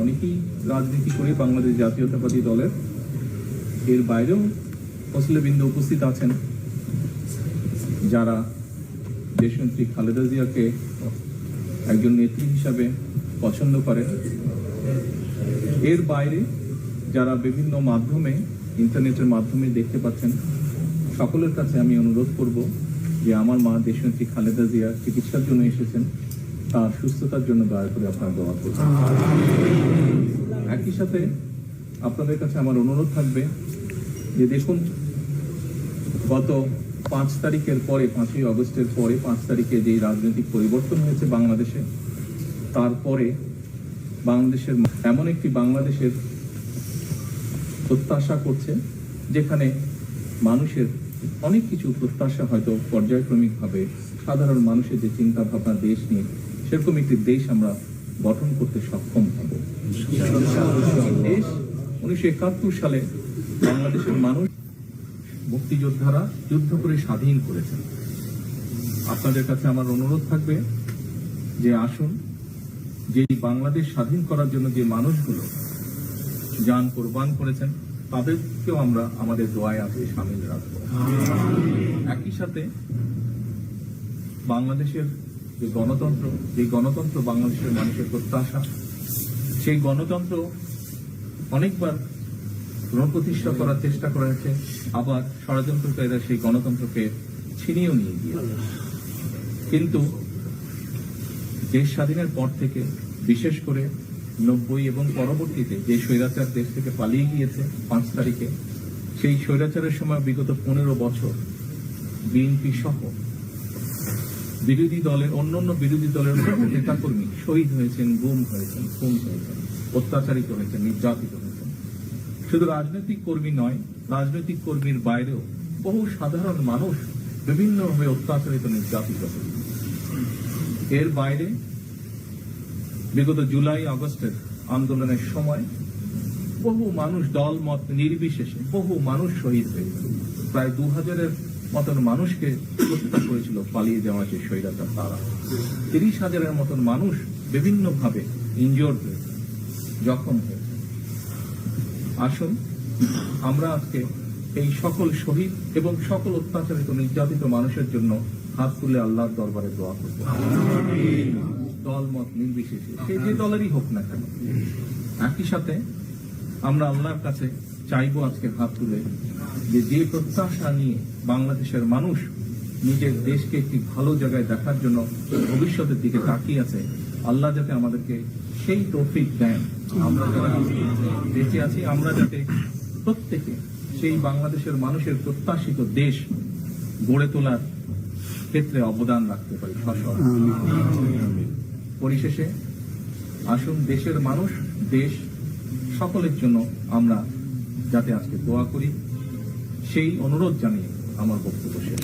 অনেকেই রাজনীতি করি বাংলাদেশ জাতীয়তাবাদী দলের। এর বাইরেও মুসলিমবৃন্দ উপস্থিত আছেন, যারা দেশমন্ত্রী খালেদা জিয়াকে একজন নেত্রী হিসাবে পছন্দ করে এর বাইরে যারা বিভিন্ন মাধ্যমে, ইন্টারনেটের মাধ্যমে দেখতে পাচ্ছেন, সকলের কাছে আমি অনুরোধ করব যে আমার মা দেশমন্ত্রী খালেদা জিয়া চিকিৎসার জন্য এসেছেন। তার সুস্থতার জন্য দয়া করে আপনার দোয়া করবেন একই সাথে আপনাদের কাছে আমার অনুরোধ থাকবে যে দেখুন, গত পাঁচ তারিখের পরে, পাঁচই আগস্টের পরে, পাঁচ তারিখে যে রাজনৈতিক পরিবর্তন হয়েছে বাংলাদেশে, তারপরে বাংলাদেশের এমন একটি বাংলাদেশের প্রত্যাশা করছে, যেখানে মানুষের অনেক কিছু প্রত্যাশা হয়তো পর্যায়ক্রমিকভাবে সাধারণ মানুষের যে চিন্তা ভাবনা দেশ নিয়ে সেরকম একটি দেশ আমরা গঠন করতে সক্ষম হব। দেশ উনিশশো একাত্তর সালে বাংলাদেশের মানুষ, মুক্তিযোদ্ধারা যুদ্ধ করে স্বাধীন করেছেন। আপনাদের কাছে আমার অনুরোধ থাকবে যে আসুন যে বাংলাদেশ স্বাধীন করার জন্য যে মানুষগুলো যান কোরবান করেছেন, তাদেরকেও আমরা আমাদের দোয়ায় আজকে সামিল রাখব। একই সাথে বাংলাদেশের যে গণতন্ত্র যে গণতন্ত্র বাংলাদেশের মানুষের প্রত্যাশা, সেই গণতন্ত্র অনেকবার পুনঃপ্রতিষ্ঠা করার চেষ্টা করা হয়েছে আবার ষড়যন্ত্রকারীরা সেই গণতন্ত্রকে ছিনিয়েও নিয়ে গিয়ে কিন্তু দেশ স্বাধীনের পর থেকে, বিশেষ করে নব্বই এবং পরবর্তীতে যে স্বৈরাচার দেশ থেকে পালিয়ে গিয়েছে পাঁচ তারিখে, সেই স্বৈরাচারের সময় বিগত পনেরো বছর বিএনপি সহ বিরোধী দলের, অন্যান্য বিরোধী দলের বহু নেতাকর্মী শহীদ হয়েছেন, গুম হয়েছেন, খুন হয়েছেন, অত্যাচারিত হয়েছেন, নির্যাতিত হয়েছেন। শুধু রাজনৈতিক কর্মী নয়, রাজনৈতিক কর্মীর বাইরেও বহু সাধারণ মানুষ বিভিন্নভাবে অত্যাচারিত, নির্যাতিত হয়েছে এর বাইরে বিগত জুলাই, আগস্টের আন্দোলনের সময় বহু মানুষ দল মত নির্বিশেষে বহু মানুষ শহীদ হয়েছে প্রায় দু হাজারের মতন মানুষকে হত্যা করেছিল পালিয়ে যাওয়া যে স্বৈরাচার তারা। তিরিশ হাজারের মতন মানুষ বিভিন্নভাবে ইনজোর্ড হয়েছে জখম হয়েছে আসুন আমরা আজকে এই সকল শহীদ এবং সকল অত্যাচারিত নির্যাতিত মানুষের জন্য হাত তুলে আল্লাহর দরবারে দোয়া করব। দল মত নির্বিশেষে সে যে দলেরই হোক না কেন। একই সাথে আমরা আল্লাহর কাছে চাইব আজকে হাত তুলে যে যে প্রত্যাশা নিয়ে বাংলাদেশের মানুষ নিজের দেশকে একটি ভালো জায়গায় দেখার জন্য ভবিষ্যতের দিকে তাকিয়ে আছে, আল্লাহ যাতে আমাদেরকে সেই তৌফিক দেন। আমরা বেঁচে আছি, আমরা যাতে প্রত্যেকে সেই বাংলাদেশের মানুষের প্রত্যাশিত দেশ গড়ে তোলার ক্ষেত্রে অবদান রাখতে পারি। পরিশেষে আসুন দেশের মানুষ, দেশ সকলের জন্য আমরা যাতে আজকে দোয়া করি সেই অনুরোধ জানিয়ে আমার বক্তব্য শেষ।